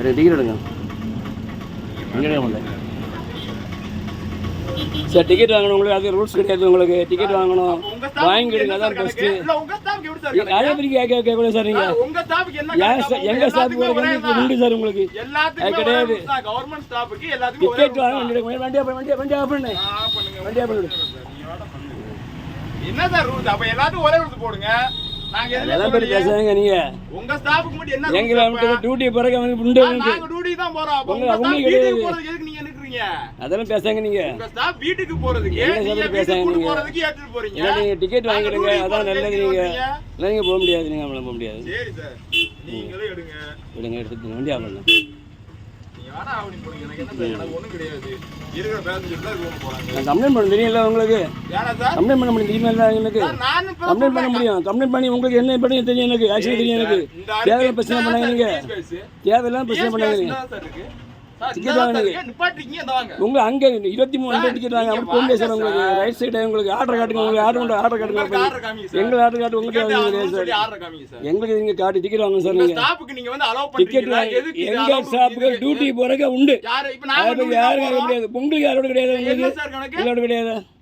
ரெண்டு டிக்கெட் எடுங்க. Sir ticket வாங்கணும் உங்களுக்கு அது ரூல்ஸ் கிடையாது உங்களுக்கு. டிக்கெட் வாங்கணும். வாங்கிடுங்க அதான் பெஸ்ட்டு? அதே மாதிரி கேட்க கேட்கக்கூடாது சார் நீங்கள் எங்கள் ஸ்டாஃப் எல்லாத்துக்குமே ஒரே வந்து தான். உண்டு சார் உங்களுக்கு. அது கிடையாது. டிக்கெட் வாங்க தான். வண்டி எடுக்க வண்டி வண்டி வண்டி ஆஃப் பண்ணு. ஆ, பண்ணுங்க. வண்டி ஆஃப் பண்ணு என்ன சார் ரூல்ஸ் அப்ப எல்லாத்துக்கும் ஒரே ரூல்ஸ் போடுங்க. அதெல்லாம் சொல்லலையே. பேசுறாங்க நீங்கள் உங்க ஸ்டாஃப்க்கு மட்டும் என்ன எங்களை? டியூட்டி பிறகு வந்து உண்டு ஆ, நாங்க டியூட்டி தான் போறோம். அப்ப உங்க- உங்க staff உங்களுக்கு வீட்டுக்கு கிடையாது. போறதுக்கு எதுக்கு நீங்க நிக்கிறீங்க? அதெல்லாம் பேசாங்க நீங்கள் உங்க ஸ்டாஃப் வீட்டுக்கு போறதுக்கு. என்ன நீங்க பேசாங்க நீங்க? போறதுக்கு ஏத்துட்டு போறீங்க. இல்லை நீங்கள் டிக்கெட் நாங்க வாங்கிடுங்க. அதான் நல்லது வந்தீங்க? இல்லை போக முடியாது. நீங்கள் நம்மளாம் போக முடியாது. சரி சார். எடுங்க. எடுத்துட்டு வண்டி கம்ப்ளைண்ட் பண்ண தெரியும்ல உங்களுக்கு? கம்ப்ளைண்ட் பண்ண முடியும் தெரியுமா எனக்கு? கம்ப்ளைண்ட் பண்ண முடியும். கம்ப்ளைண்ட் பண்ணி உங்களுக்கு என்ன பண்ணி தெரியும் எனக்கு? ஆக்சுவலி தெரியும் எனக்கு. தேவையில்லாம் பிரச்சனை பண்ணாங்க நீங்க தேவையில்லாம் பிரச்சனை பண்ணாங்க பேஸ் நீங்க தான் சார் இருக்கு. சார், Ticket இங்க தான் சார் வாங்குங்க. இருக்கு. நிப்பாட்டிருக்கீங்க, இந்த வாங்க. உங்க அங்க இருபத்தி மூணு டிக்கெட் வாங்க முடியாது சார் உங்களுக்கு. ரைட் சைடு உங்களுக்கு ஆர்டர் காட்டுங்க உங்களுக்கு ஆர்டர் கொண்டு ஆர்டர் காட்டுங்க order காமிங்க சார். எங்க ஆர்டர் காட்டு உங்களுக்கு கிடையாது சார். எங்களுக்கு நீங்க காட்டு டிக்கெட் வாங்க சார் நீங்க staffக்கு நீங்க வந்து டிக்கெட் எங்க டியூட்டி போறக்க உண்டு யாரு- யாரும். முடியாது உங்களுக்கு யாரோட கிடையாது உங்களுக்கு? யாரோட கிடையாது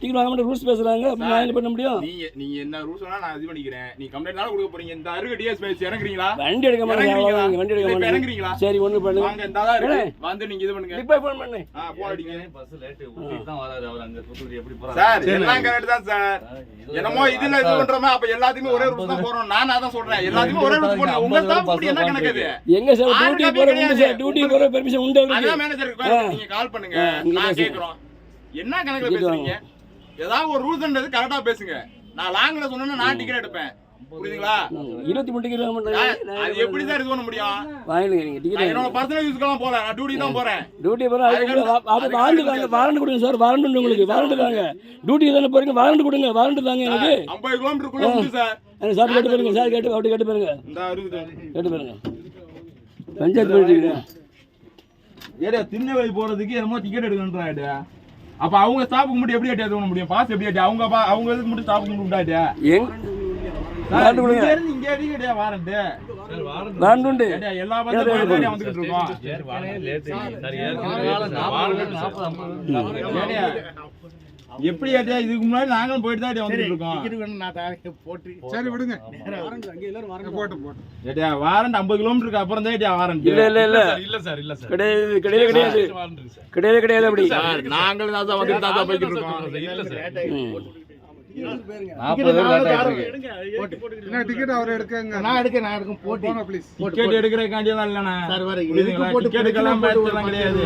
டிக்கெட் வாங்க மட்டும் ரூல்ஸ் பேசுறாங்க. நான் என்ன பண்ண முடியும்? நீங்க நீங்க என்ன ரூல்ஸ் வேணா நான் இது பண்ணிக்கிறேன். நீ கம்ப்ளைண்ட் தானே கொடுக்க போறீங்க. இந்த அருகு டிஎஸ் பேசி இறங்குறீங்களா? வண்டி எடுக்க மாட்டேங்க வண்டி எடுக்க மாட்டேங்க இறங்குறீங்களா? சரி ஒண்ணு பண்ணுங்க வாங்க இந்த தான் இருக்கு. வந்து நீங்க இது பண்ணுங்க. இப்போ ஃபோன் பண்ணு. ஆ போன் அடிங்க. பஸ் லேட் தான் வராரு அவர் அங்க தூத்துக்குடி எப்படி போறாரு? சார் எல்லாம் கரெக்ட் தான் சார். என்னமோ இதுல இது பண்றோமா அப்ப எல்லாத்துக்குமே ஒரே ரூல்ஸ் தான் போறோம் நான் அதான் சொல்றேன். எல்லாத்துக்குமே ஒரே ரூல்ஸ் போடுங்க உங்க ஸ்டாஃப் பத்தி என்ன கணக்கு அது? எங்க சார் டியூட்டி போற உண்டு சார். கிடையாது. டியூட்டி போற பெர்மிஷன் உண்டு அதான் நீங்க கால் பண்ணுங்க. நான். கேக்குறோம் என்ன கணக்குல பேசுறீங்க? ஏதாவது ஒரு ரூல்ஸ்ன்றது கரெக்டா பேசுங்க. நான் லாங்ல சொன்னா நான் டிக்கெட் எடுப்பேன். புரியுதுங்களா? இருபத்தி மூணு மாட்டேங்க அது எப்படி சார் இது பண்ண முடியும்? வாங்கிடுங்க நீங்க நான் டிக்கெட் என்னோட பர்சனல் யூஸ்க்கெல்லாம் போல நான் டியூட்டி தான் போறேன். டியூட்டி போற அது வாரண்டு தாங்க வாரண்டு கொடுங்க சார் வாரண்டு உங்களுக்கு வாரண்டு தாங்க. டியூட்டி தானே போறீங்க வாரண்டு கொடுங்க வாரண்டு தாங்க எனக்கு. ஐம்பது கிலோமீட்டருக்குள்ள உண்டு சார் சார் கேட்டு பாருங்க சார் கேட்டு அப்படி கேட்டு பாருங்க. கேட்டு பாருங்க. பஞ்சாயத்து போயிட்டு ஏடா திருநெல்வேலி போறதுக்கு என்னமோ டிக்கெட் எடுக்கணுன்றாடா அப்ப அவங்க ஸ்டாஃபுக்கு மட்டும் எப்படி ஏற்றி பண்ண முடியும்? பாஸ் எப்படி ஏற்றி அவங்க பா- அவங்க இதுக்கு மட்டும் ஸ்டாஃபுக்கு மட்டும் விட்டாடா எங் வாரண்டு கொடுங்க இங்க இருந்து இங்க அடிக்கடியா வாரண்ட் வாரண்டு உண்டு. ஏடா எல்லா எப்படி ஏட்டியா இதுக்கு முன்னாடி நாங்களும் போயிட்டு தான் வந்துட்டு இருக்கோம் சரி விடுங்க. போட்டு போட்டு. ஏட்டியா வாரண்ட் ஐம்பது கிலோமீட்டருக்கு அப்புறம் தான் ஏட்டியா வாரண்ட். இல்ல இல்ல இல்ல. இல்ல சார் இல்ல சார் கிடையாது கிடையாது. கிடையாது கிடையாது கிடையாது அப்படி. நாங்களும் தான் வந்துட்டு தான் போய்கிட்டு இருக்கோம். இல்ல சார். டிக்கெட் அவர் எடுக்கங்க? நான் எடுக்க நான் எடுக்க போட்டி போங்க ப்ளீஸ் டிக்கெட் எடுக்கிறதுக்காண்டியெல்லாம் இல்லைண்ணா. சார் வர புரியுதுங்களா? டிக்கெட்டுக்கெல்லாம் பேச்செல்லாம் கிடையாது.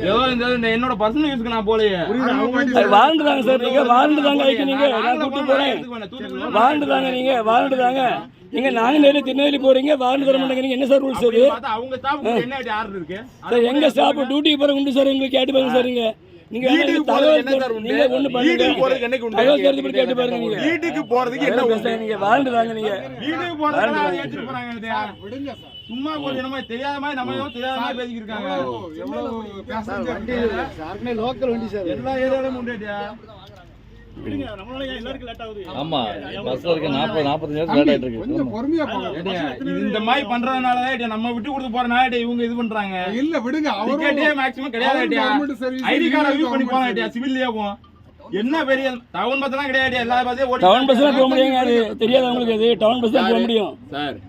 ஏதோ இந்த என்னோட பர்சனல் யூஸ்க்கு நான் போலையே வாரண்டு தாங்க சார் நீங்க வாரண்டு தாங்க ஐக்கு நீங்க நான் கூப்பிட்டு போறேன். வாரண்டு தாங்க நீங்க வாரண்டு தாங்க நீங்க நாங்க நேரில் திருநெல்வேலி போறீங்க வாரண்டு தர என்ன சார் ரூல்ஸ் அது பார்த்தா அவங்க ஸ்டாஃப் என்ன ஆர்டர் இருக்கு? சார் எங்க ஸ்டாப் டியூட்டி போற உண்டு சார்? உங்களுக்கு கேட்டு பாருங்க சார் நீங்க. நீங்க வீட்டுக்கு போறதுக்கு என்ன? நீங்க வீட்டுக்கு போறதுக்கு சும்மா கொஞ்சம் என்னமோ தெரியாத மாதிரி நம்ம ஏதோ தெரியாத மாதிரி பேசிக்கிட்டு இருக்காங்க லோக்கல் வண்டி சார். எல்லா ஏரியாலும் உண்டுடியா ஆமா பஸ்ல இருக்க நாற்பது நாற்பத்தஞ்சு லேட் ஆயிட்டு இருக்கு. இந்த மாதிரி பண்றதுனால நம்ம விட்டு கொடுத்து போறனால இவங்க இது பண்றாங்க. இல்ல விடுங்க அவரும் மேக்ஸிமம் கிடையாது ஐடி கார்டை யூஸ் பண்ணி ஏடியா, சிவில்லயே போவோம். என்ன பெரிய டவுன் பஸ் எல்லாம் கிடையாது எல்லா ஓடி டவுன் பஸ்ல போக முடியுங்க அது தெரியாது உங்களுக்கு அது டவுன் பஸ் தான் போக முடியும். சார்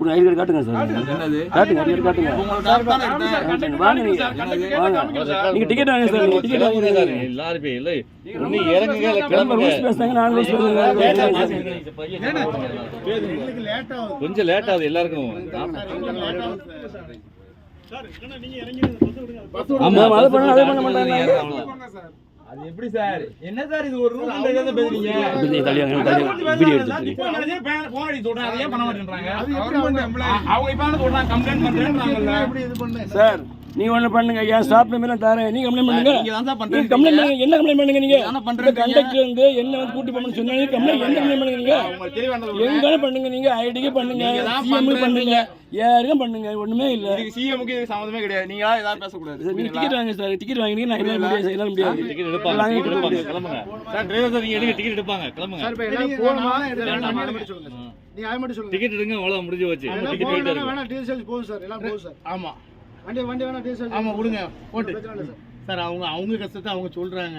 உங்க ஐடி கார்டு காட்டுங்க சார். என்னது காட்டுங்க ஐடி கார்டு காட்டுங்க. வாங்க காமிங்க நீங்க. சார், கண்டக்டர் கேட்டா வாங்க. சார். நீங்க டிக்கெட் வாங்க. சார் டிக்கெட் எல்லாரும் போய் இல்லை ரொம்ப இறங்குங்க கிளம்ப ரூல்ஸ் பேசுறாங்க நான் ரூல்ஸ் பேசுறேன் கொஞ்சம் லேட் ஆகுது எல்லாருக்கும். ஆமா அதை பண்ண அதை பண்ண மாட்டாங்க. அது எப்படி சார்? என்ன சார் இது ஒரு ரூல் என்ன பேசுறீங்க? இப்படி நீ தள்ளியாங்க தள்ளி வீடியோ எடுத்து அதே அதை பண்ண மாட்டேன்றாங்க? எம்ப்ளாயி அவங்க இப்ப சொல்றாங்க? கம்ப்ளைண்ட் பண்றேன்றாங்கல்ல. எப்படி இது பண்ண சார் நீ ஒண்ணு பண்ணுங்க என் ஸ்டாப் நம்பர் தரேன். நீங்க கம்ப்ளைண்ட் பண்ணுங்க. நீங்க தான் சார் நீங்க பண்றீங்க. கம்ப்ளைண்ட் பண்ணுங்க. என்ன கம்ப்ளைண்ட் பண்ணுங்க நீங்க? இந்த பண்றீங்க. கண்டக்டர் வந்து என்ன வந்து கூட்டி போகணும்னு சொன்னா நீங்க கம்ப்ளைண்ட் என்ன கம்ப்ளைண்ட் பண்ணுங்க நீங்க? எங்காலும் பண்ணுங்க நீங்க. ஐடிக்கு பண்ணுங்க. நீங்க சிஎம். பண்ணுங்க. யாருக்கும் பண்ணுங்க. ஒண்ணுமே இல்ல. இதுக்கு சிஎம்க்கு இதுக்கு சம்மந்தமே கிடையாது. நீங்க ஏதாவது பேசக்கூடாது. சார், நீங்க டிக்கெட் வாங்க சார் டிக்கெட் வாங்கினீங்க நான் என்னால முடியாது என்னால முடியாது. டிக்கெட் எடுப்பாங்க. வாங்கி டிக்கெட் எடுப்பாங்க. கிளம்புங்க. சார் டிரைவர் சார் நீங்க எடுங்க. டிக்கெட் எடுப்பாங்க. கிளம்புங்க. சார் இப்போ எல்லாம் அதை மட்டும் சொல்லுங்க. நீங்க அதை மட்டும் சொல்லுங்க. டிக்கெட் எடுங்க அவ்வளவு முடிஞ்சு போச்சு. எல்லாம் டிக்கெட் போகணும்னா போயிட்டு வேணா டீசல் போகும் சார் எல்லாம் போகும் சார் ஆமா. வண்டி வண்டி வேணா டீசல் ஆமா விடுங்க போட்டு. சார். அவங்க அவங்க கஷ்டத்தை அவங்க சொல்றாங்க.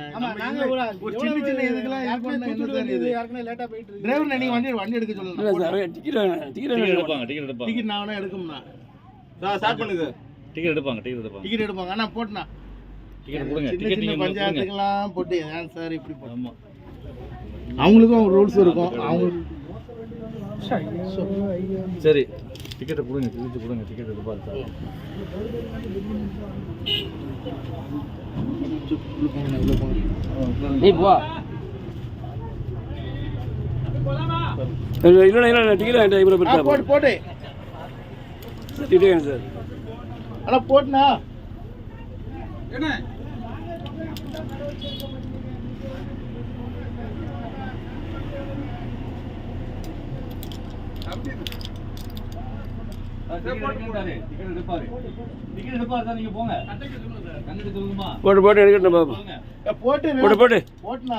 ஒரு சின்ன சின்ன இதுக்கெல்லாம் யாருக்குமே லேட்டா போயிட்டு இருக்கு. டிரைவர் நீங்க வண்டி வண்டி எடுக்க இல்ல சொல்லணும் சார் டிக்கெட் எடுப்பாங்க டிக்கெட் எடுப்பாங்க. டிக்கெட் நான் வேணா எடுக்கும்னா சார் ஸ்டார்ட் பண்ணுது டிக்கெட் எடுப்பாங்க டிக்கெட் எடுப்பாங்க. டிக்கெட் எடுப்பாங்க. ஆனா போட்டுனா டிக்கெட் கொடுங்க சின்ன டிக்கெட் சின்ன நீங்க பஞ்சாயத்துக்கெல்லாம் போட்டு ஏன் சார் இப்படி ஆமா. அவங்களுக்கும் ரூல்ஸ் இருக்கும். அவங்க சரி டிக்கெட்டை கொடுங்க கிழிச்சு கொடுங்க டிக்கெட் எடுப்பாரு சார் நீ போ இல்ல இல்ல டிக்கெட் வேண்டாம் இவ்வளவு ஆ, போட்டு போட்டு டிக்கெட் சார். என்ன டிக்கெட் எடுப்பாரு டிக்கெட் எடுப்பாரு சார் நீங்க போங்க கண்டிப்பா சொல்லுமா போட்டு போட்டு எடுக்கட்டும் போங்க. போட்டு போட்டு போட்டு.